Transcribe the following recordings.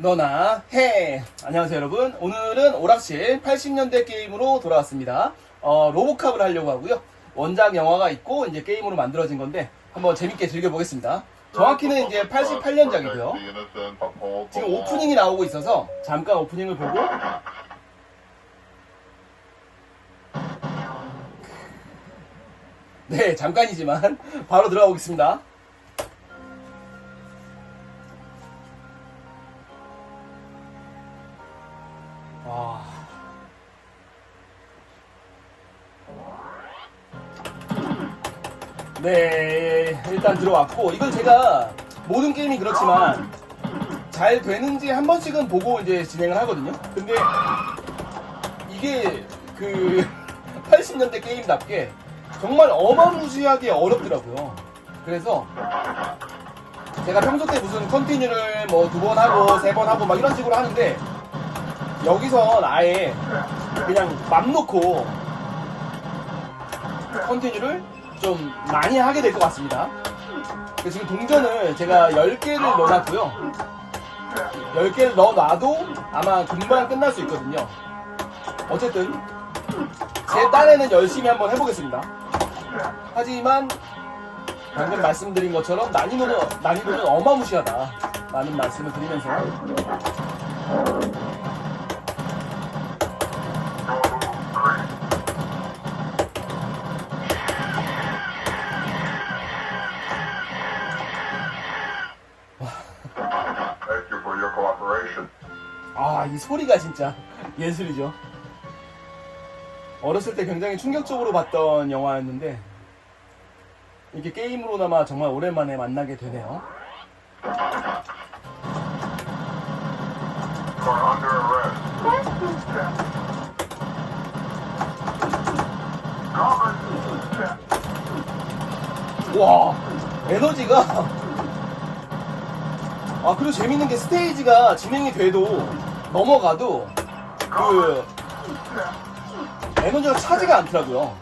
너나 해. 안녕하세요 여러분. 오늘은 오락실 80년대 게임으로 돌아왔습니다. 어, 로보캅을 하려고 하고요. 원작 영화가 있고 이제 게임으로 만들어진 건데 한번 재밌게 즐겨보겠습니다. 정확히는 이제 88년작이고요. 지금 오프닝이 나오고 있어서 잠깐 오프닝을 보고 네 잠깐이지만 바로 들어가 보겠습니다. 네, 일단 들어왔고, 이건 제가 모든 게임이 그렇지만 잘 되는지 한 번씩은 보고 이제 진행을 하거든요. 근데 이게 그 80년대 게임답게 정말 어마무시하게 어렵더라고요. 그래서 제가 평소 때 무슨 컨티뉴를 뭐 두 번 하고 세 번 하고 막 이런 식으로 하는데 여기선 아예 그냥 맘 놓고 컨티뉴를 좀 많이 하게 될 것 같습니다. 지금 동전을 제가 10개를 넣어놨고요. 10개를 넣어놔도 아마 금방 끝날 수 있거든요. 어쨌든 제 딴에는 열심히 한번 해보겠습니다. 하지만 방금 말씀드린 것처럼 난이도는, 난이도는 어마무시하다. 라는 말씀을 드리면서 소리가 진짜 예술이죠. 어렸을 때 굉장히 충격적으로 봤던 영화였는데, 이렇게 게임으로나마 정말 오랜만에 만나게 되네요. 와, 에너지가. 아, 그리고 재밌는 게 스테이지가 진행이 돼도, 넘어가도, 그, 에너지가 차지가 않더라고요.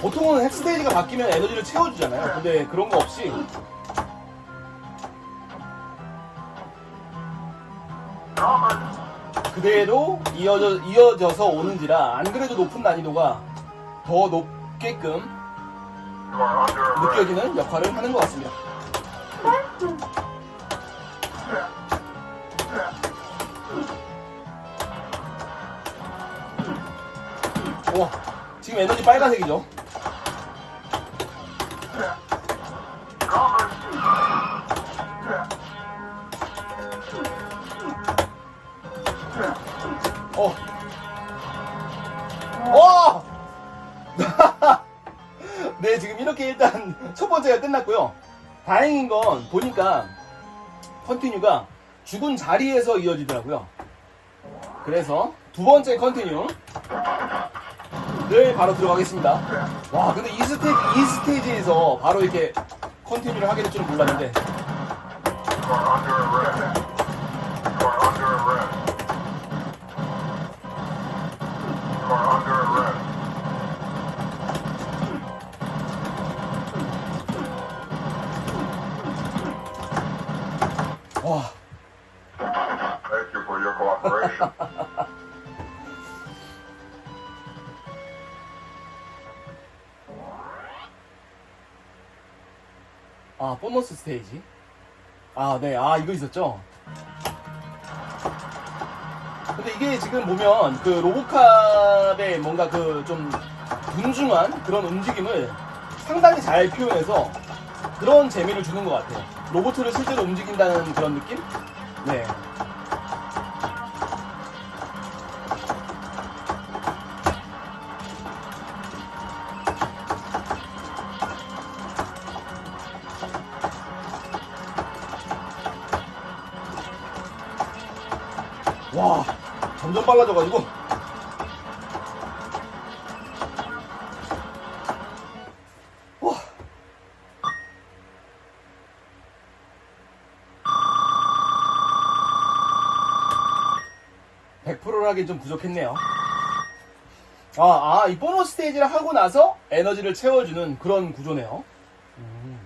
보통은 핵스테이지가 바뀌면 에너지를 채워주잖아요. 근데 그런 거 없이, 그대로 이어져, 이어져서 오는지라, 안 그래도 높은 난이도가 더 높게끔. 느껴지는 역할을 하는 것 같습니다. 지금 에너지 빨간색이죠? 어. 와! 네, 지금 이렇게 일단 첫 번째가 끝났고요. 다행인 건 보니까 컨티뉴가 죽은 자리에서 이어지더라고요. 그래서 두 번째 컨티뉴 를 바로 들어가겠습니다. 와, 근데 이 스테이지, 이 스테이지에서 바로 이렇게 컨티뉴를 하게 될 줄은 몰랐는데 아, 보너스 스테이지. 아, 네. 아, 이거 있었죠? 근데 이게 지금 보면 그 로보캅의 뭔가 그 좀 분중한 그런 움직임을 상당히 잘 표현해서 그런 재미를 주는 것 같아요. 로봇을 실제로 움직인다는 그런 느낌? 네. 점점 빨라져가지고. 와. (100%라긴) 좀 부족했네요 아, 아, 이 보너스 스테이지를 하고 나서 에너지를 채워주는 그런 구조네요. 음.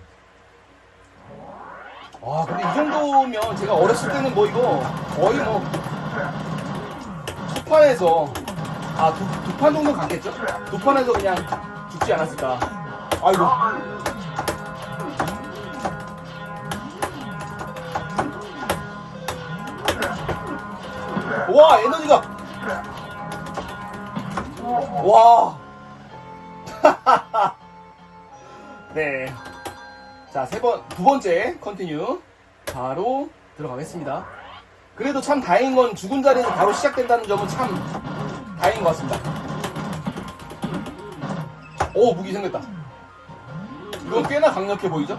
와 근데 이 정도면 제가 어렸을 때는 뭐 이거 거의 뭐초 판에서 아두 판 정도 갔겠죠? 두 판에서 그냥 죽지 않았을까 아이고 와 에너지가 와 네. 자, 세 번, 두 번째 컨티뉴. 바로 들어가겠습니다. 그래도 참 다행인 건 죽은 자리에서 바로 시작된다는 점은 참 다행인 것 같습니다. 오, 무기 생겼다. 이건 꽤나 강력해 보이죠?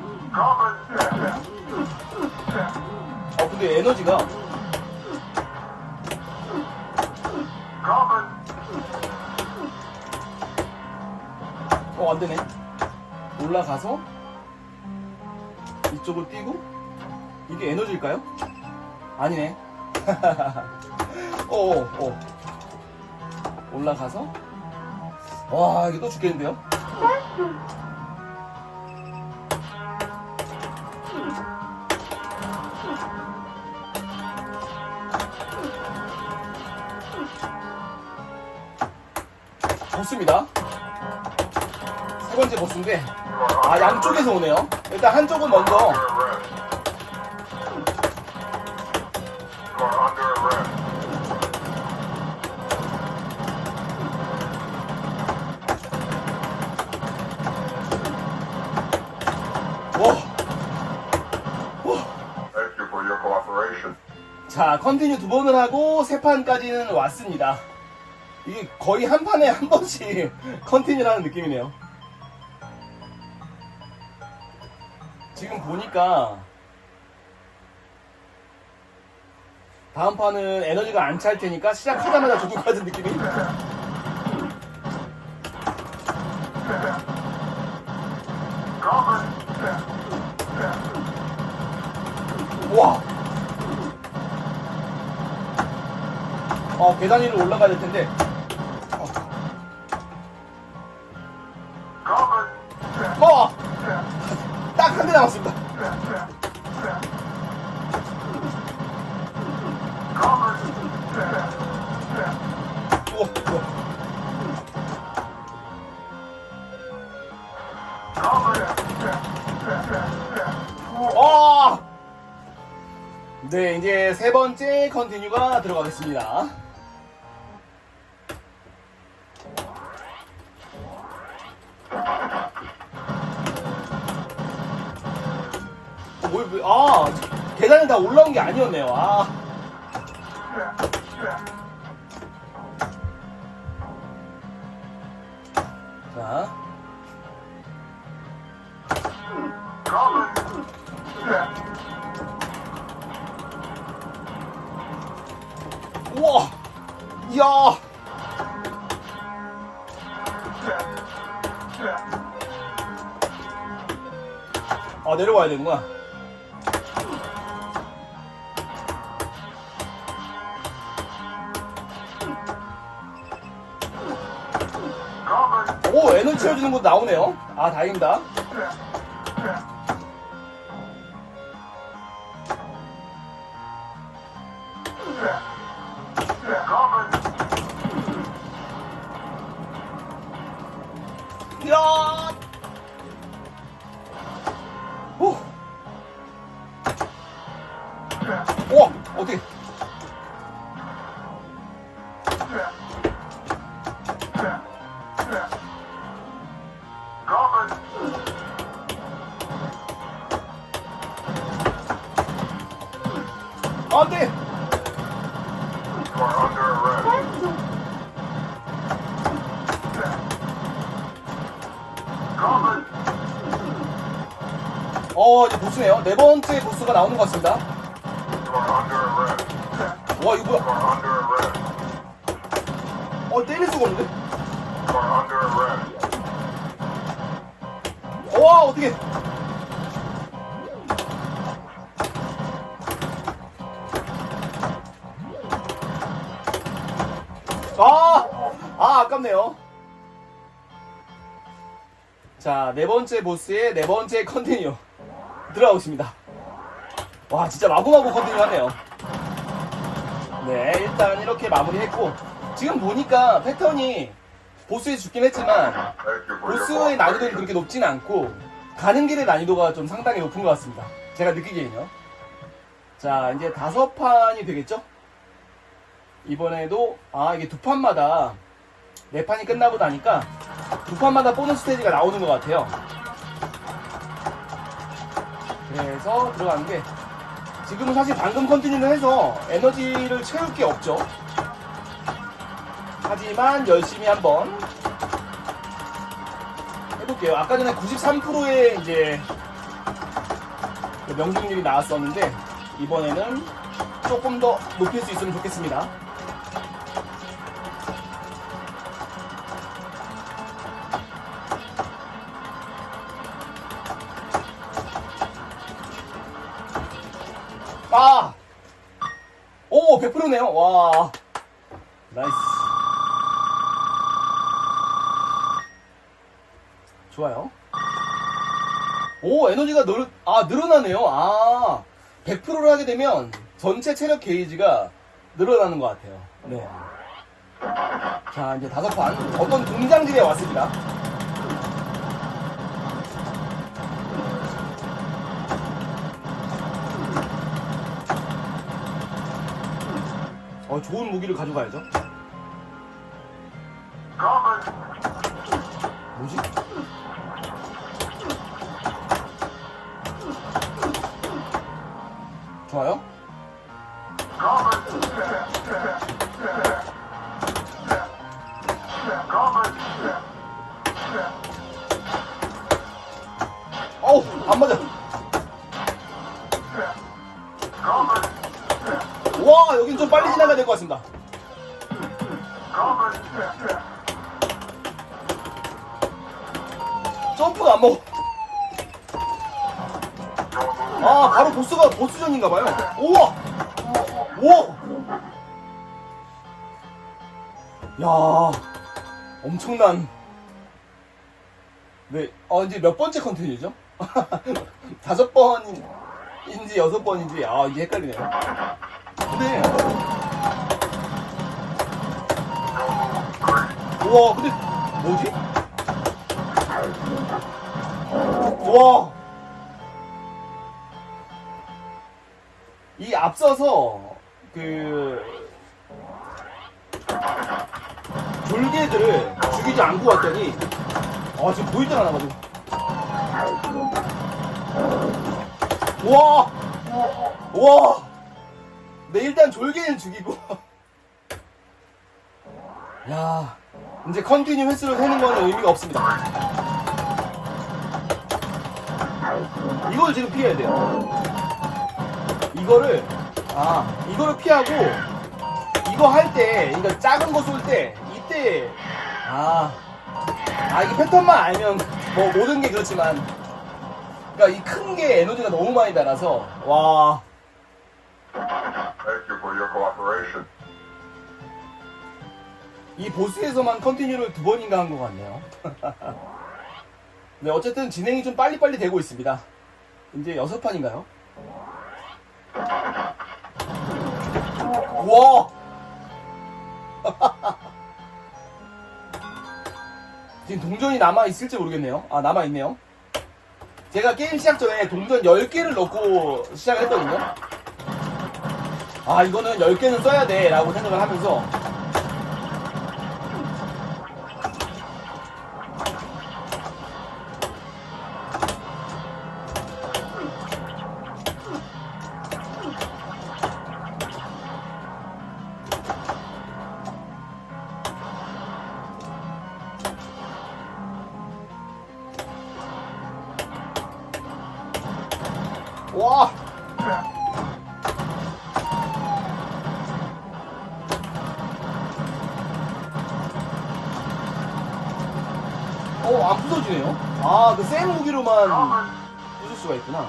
어, 근데 에너지가. 어, 안 되네. 올라가서 이쪽을 뛰고 이게 에너지일까요? 아니네. 어, 어, 어. 올라가서 와 이게 또 죽겠는데요? 좋습니다. 세 번째 보스인데 아 양쪽에서 오네요. 일단 한쪽은 먼저 컨티뉴 두 번을 하고 세 판까지는 왔습니다. 이게 거의 한 판에 한 번씩 컨티뉴라는 느낌이네요. 지금 보니까 다음 판은 에너지가 안 찰 테니까 시작하자마자 죽을 것 같은 느낌이. 와. 어, 계단 위로 올라가야 될 텐데. 어! 딱한 대 남았습니다. 어! 네, 이제 세 번째 컨티뉴가 들어가겠습니다. 뭘, 왜- 아, 계단에 다 올라온 게 아니었네요. 아. 자. 우와! 이야! 아, 내려와야 되는구나. 나오네요. 아, 다행입니다. 야! 오! 우와! 어떻게? 어, 이제 보스네요. 네 번째 보스가 나오는 것 같습니다. 와, 이거 뭐야? 어, 때릴 수가 없는데? 와, 어떻게? 자, 네 번째 보스의 네 번째 컨티뉴. 들어가고 있습니다. 와 진짜 마구마구 컨티뉴 하네요 네 일단 이렇게 마무리했고 지금 보니까 패턴이 보스에 죽긴 했지만 보스의 난이도는. 그렇게 높진 않고 가는 길의 난이도가 좀 상당히 높은 것 같습니다 제가 느끼기에는요 자 이제 다섯 판이 되겠죠 이번에도 아 이게 두 판마다 네 판이 끝나고 나니까 두 판마다 보너스 스테이지가 나오는 것 같아요 그래서 들어가는 게 지금은 사실 방금 컨티뉴를 해서 에너지를 채울 게 없죠. 하지만 열심히 한번 해볼게요. 아까 전에 93%의 이제 그 명중률이 나왔었는데 이번에는 조금 더 높일 수 있으면 좋겠습니다. 오, 100%네요. 와. 나이스. 좋아요. 오, 에너지가 늘, 아, 늘어나네요. 아, 100%를 하게 되면 전체 체력 게이지가 늘어나는 것 같아요. 네. 자, 이제 다섯 판. 어떤 등장지에 왔습니다. 어, 좋은 무기를 가져가야죠. 뭐지? 좋아요? 어우, 안 맞아. 지나가야 될 것 같습니다. 점프가 안 먹어. 아, 바로 보스가 보스전인가봐요. 우와! 우와! 야 엄청난. 네, 어, 이제 몇 번째 컨텐츠죠? 다섯 번인지 여섯 번인지, 아, 이게 헷갈리네요. 근데, 우와, 근데, 뭐지? 와. 이 앞서서 그 졸개들을 죽이지 않고 왔더니 아 지금 보일 때가 나가지고 와. 와. 네 일단 졸개는 죽이고 야 이제 컨티뉴 횟수를 세는 거는 의미가 없습니다. 이걸 지금 피해야 돼요. 이거를 아 이거를 피하고 이거 할 때 그러니까 작은 거 쏠 때 이때 아, 아 이게 패턴만 알면 뭐 모든 게 그렇지만 그러니까 이 큰 게 에너지가 너무 많이 달아서 와 Thank you for your cooperation. 이 보스에서만 컨티뉴를 두 번인가 한 것 같네요. 네, 어쨌든 진행이 좀 빨리빨리 되고 있습니다. 이제 여섯 판인가요? 와! 지금 동전이 남아있을지 모르겠네요. 아, 남아있네요. 제가 게임 시작 전에 동전 10개를 넣고 시작을 했거든요. 아, 이거는 10개는 써야 돼. 라고 생각을 하면서 와! 어, 안 부서지네요? 아, 그 센 무기로만 부술 수가 있구나.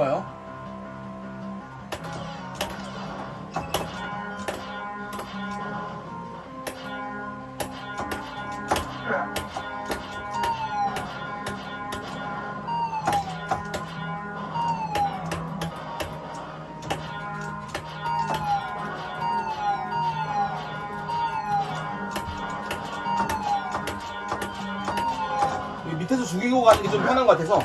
좋아요. 밑에서 죽이고 가는 게 좀 편한 것 같아서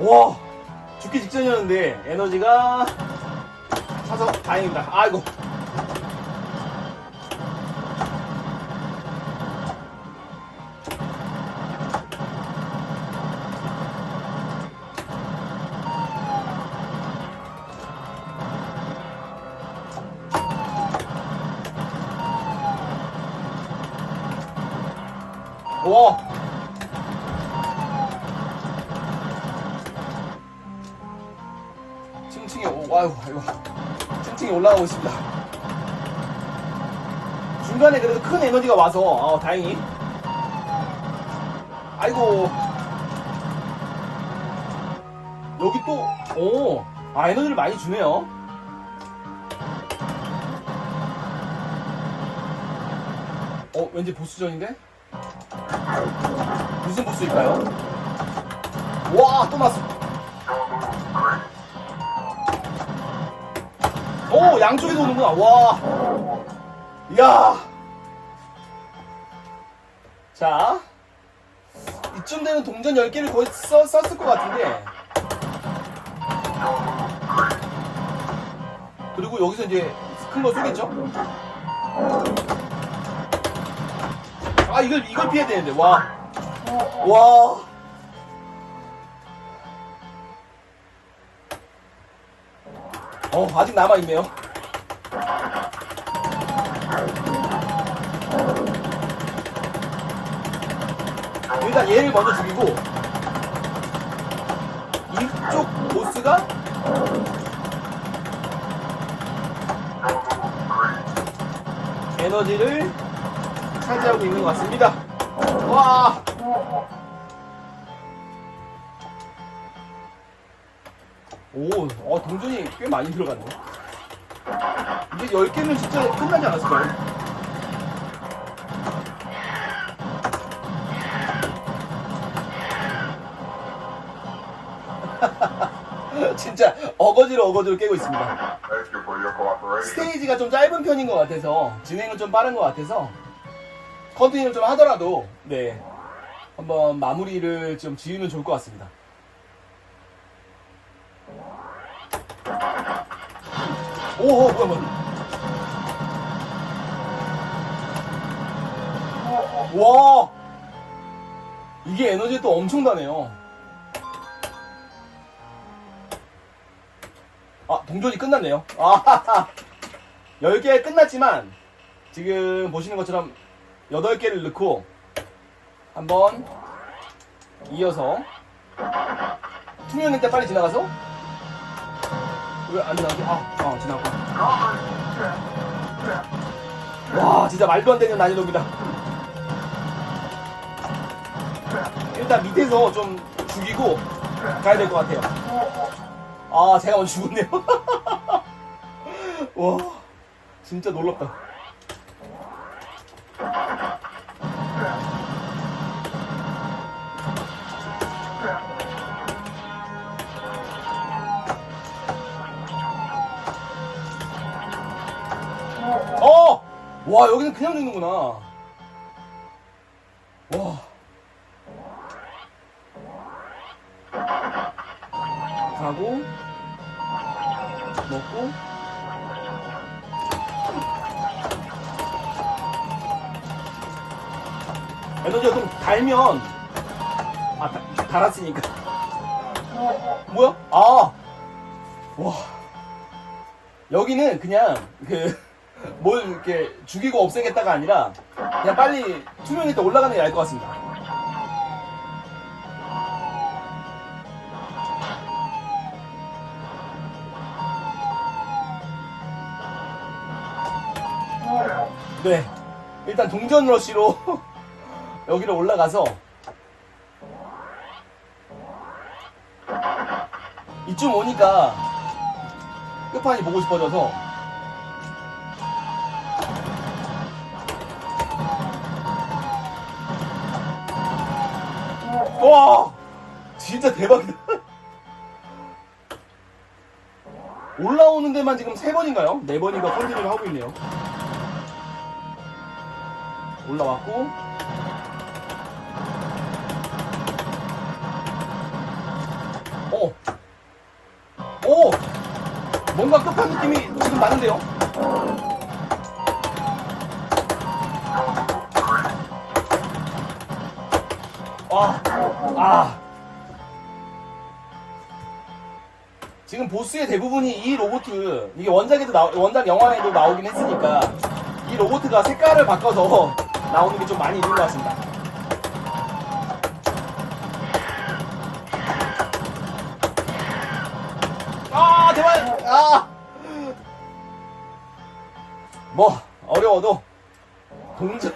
와, 죽기 직전이었는데 에너지가 차서 다행입니다. 아이고. 와. 아유, 아이고. 층층이 올라가고 있습니다. 중간에 그래도 큰 에너지가 와서 어, 다행히. 아이고. 여기 또, 오, 아 에너지를 많이 주네요. 어, 왠지 보스전인데? 무슨 보스일까요? 와, 또 났어. 오, 양쪽에도 오는구나. 와. 이야. 자. 이쯤 되면 동전 10개를 거의 써, 썼을 것 같은데. 그리고 여기서 이제 스클러 쏘겠죠? 아, 이걸, 이걸 피해야 되는데. 와. 와. 어, 아직 남아있네요. 일단 얘를 먼저 죽이고, 이쪽 보스가 에너지를 차지하고 있는 것 같습니다. 와! 오, 어, 동전이 꽤 많이 들어갔네. 이제 10개는 진짜 끝나지 않았을까요? 진짜 어거지로 어거지로 깨고 있습니다. 스테이지가 좀 짧은 편인 것 같아서 진행은 좀 빠른 것 같아서 컨티뉴를 좀 하더라도 네 한번 마무리를 좀 지으면 좋을 것 같습니다. 오호 뭐야 뭐야 와 이게 에너지 또 엄청나네요. 아, 동전이 끝났네요. 아, 10개 끝났지만, 지금 보시는 것처럼 8개를 넣고, 한번 이어서, 투명일 때 빨리 지나가서, 왜안 지나가지? 아, 아, 지나갔고. 와, 진짜 말도 안 되는 난이도입니다. 일단 밑에서 좀 죽이고 가야 될 것 같아요. 아, 제가 먼저 죽었네요. 와, 진짜 놀랍다. 와, 여기는 그냥 죽는구나. 와. 가고, 먹고 에너지가 좀 달면 아 다, 달았으니까 뭐야? 아! 와 여기는 그냥 그 뭘 이렇게 죽이고 없애겠다가 아니라 그냥 빨리 투명일 때 올라가는 게 나을 것 같습니다 네. 일단 동전 러시로 여기로 올라가서 이쯤 오니까 끝판이 보고 싶어져서 와 진짜 대박이다 올라오는 데만 지금 세 번인가요? 네 번인가 컨디를 하고 있네요 올라왔고 오! 오! 뭔가 끝판 느낌이 지금 나는데요? 와 아. 지금 보스의 대부분이 이 로봇, 이게 원작에도 나, 원작 영화에도 나오긴 했으니까, 이 로봇가 색깔을 바꿔서 나오는 게 좀 많이 있는 것 같습니다. 아, 대박! 아! 뭐, 어려워도, 동전,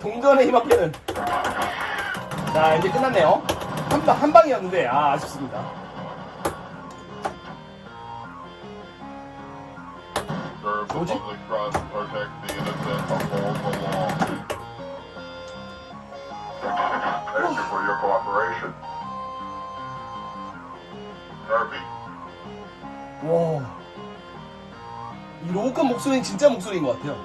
동전에 힘합계는. 자, 이제 끝났네요. 한 방, 한 방이었는데, 아, 아쉽습니다. 뭐지? 와. 이 로봇급 목소리는 진짜 목소리인 것 같아요.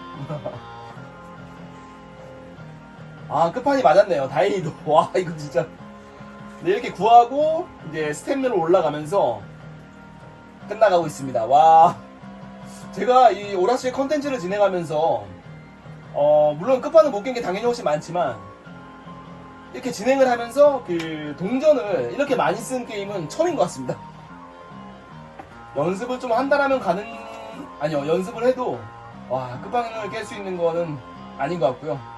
아, 끝판이 맞았네요. 다행히도. 와, 이거 진짜. 네, 이렇게 구하고, 이제 스태미너로 올라가면서 끝나가고 있습니다. 와. 제가 이 오라시의 컨텐츠를 진행하면서, 어, 물론 끝판을 못깬 게 당연히 훨씬 많지만, 이렇게 진행을 하면서 그 동전을 이렇게 많이 쓴 게임은 처음인 것 같습니다. 연습을 좀 한다라면 가는 아니요 연습을 해도 와 끝방을 깰 수 있는 거는 아닌 것 같고요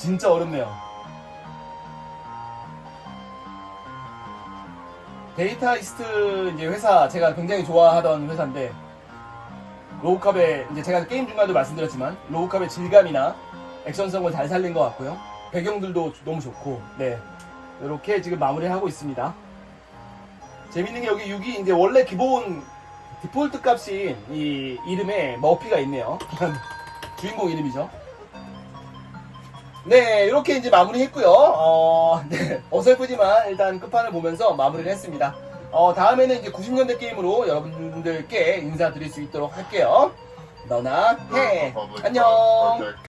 진짜 어렵네요 데이터 이스트 이제 회사 제가 굉장히 좋아하던 회사인데 로우캅의 이제 제가 게임 중간에도 말씀드렸지만 로우캅의 질감이나 액션성을 잘 살린 것 같고요 배경들도 너무 좋고 네 이렇게 지금 마무리하고 있습니다 재밌는 게 여기 6이 이제 원래 기본 디폴트 값인 이 이름에 머피가 있네요. 주인공 이름이죠. 네, 이렇게 이제 마무리했고요. 어, 네, 어설프지만 일단 끝판을 보면서 마무리를 했습니다. 어, 다음에는 이제 90년대 게임으로 여러분들께 인사드릴 수 있도록 할게요. 너나 해. the public trust, 안녕. protect